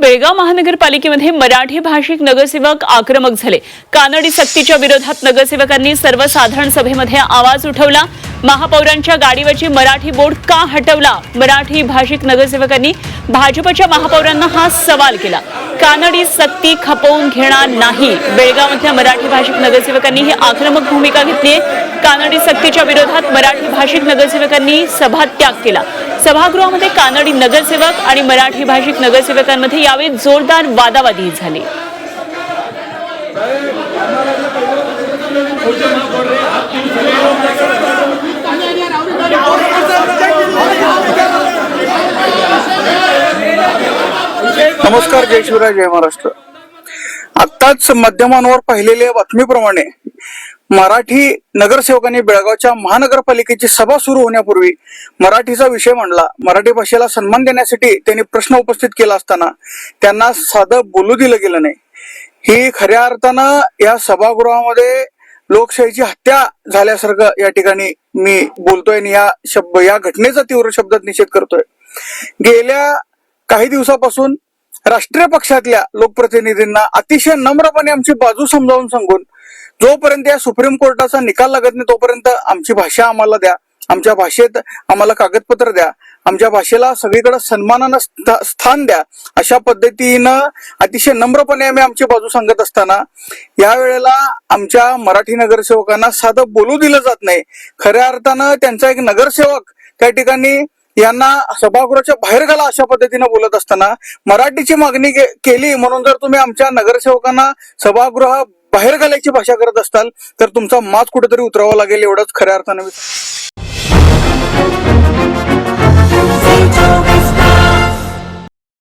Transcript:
बेळगाव महानगरपालिकेमध्ये मराठी भाषिक नगरसेवक आक्रमक झाले. कानडी सक्तीच्या विरोधात नगरसेवकांनी सर्वसाधारण सभेमध्ये आवाज उठवला. महापौरांच्या गाडीवरची मराठी बोर्ड का हटवला? मराठी भाषिक नगरसेवकांनी भाजपच्या महापौरांना हा सवाल केला. कानडी सक्ती खपवून घेणार नाही. बेळगावमधल्या मराठी भाषिक नगरसेवकांनी ही आक्रमक भूमिका घेतली कानडी सक्तीच्या विरोधात मराठी भाषिक नगरसेवकांनी सभात्याग केला. सभागृहामध्ये कानडी नगरसेवक आणि मराठी भाषिक नगरसेवकांमध्ये यावेळी जोरदार वादावादी झाली. नमस्कार जय शिवराय जय महाराष्ट्र. आत्ताच माध्यमांवर पाहिलेल्या बातमीप्रमाणे मराठी नगरसेवकांनी बेळगावच्या महानगरपालिकेची सभा सुरू होण्यापूर्वी मराठीचा विषय मांडला. मराठी भाषेला सन्मान देण्यासाठी त्यांनी प्रश्न उपस्थित केला असताना त्यांना साधं बोलू दिलं गेलं नाही. ही खऱ्या अर्थानं या सभागृहामध्ये लोकशाहीची हत्या झाल्यासारखं या ठिकाणी मी बोलतोय आणि या शब्द या घटनेचा तीव्र शब्दात निषेध करतोय. गेल्या काही दिवसापासून राष्ट्रीय पक्षातल्या लोकप्रतिनिधींना अतिशय नम्रपणे आमची बाजू समजावून सांगून जोपर्यंत या सुप्रीम कोर्टाचा निकाल लागत नाही तोपर्यंत आमची भाषा आम्हाला द्या. आमच्या भाषेत आम्हाला कागदपत्र द्या. आमच्या भाषेला सगळीकडे सन्मानानं स्थान द्या. अशा पद्धतीनं अतिशय नम्रपणे आम्ही आमची बाजू सांगत असताना या वेळेला आमच्या मराठी नगरसेवकांना साधं बोलू दिलं जात नाही. खऱ्या अर्थानं त्यांचा एक नगरसेवक त्या ठिकाणी यांना सभागृहाच्या बाहेर घाला अशा पद्धतीनं बोलत असताना मराठीची मागणी केली. म्हणून जर तुम्ही आमच्या नगरसेवकांना सभागृहा बाहेर घालायची भाषा करत असताल तर तुमचा मात कुठेतरी उतरावा लागेल एवढंच खऱ्या अर्थानं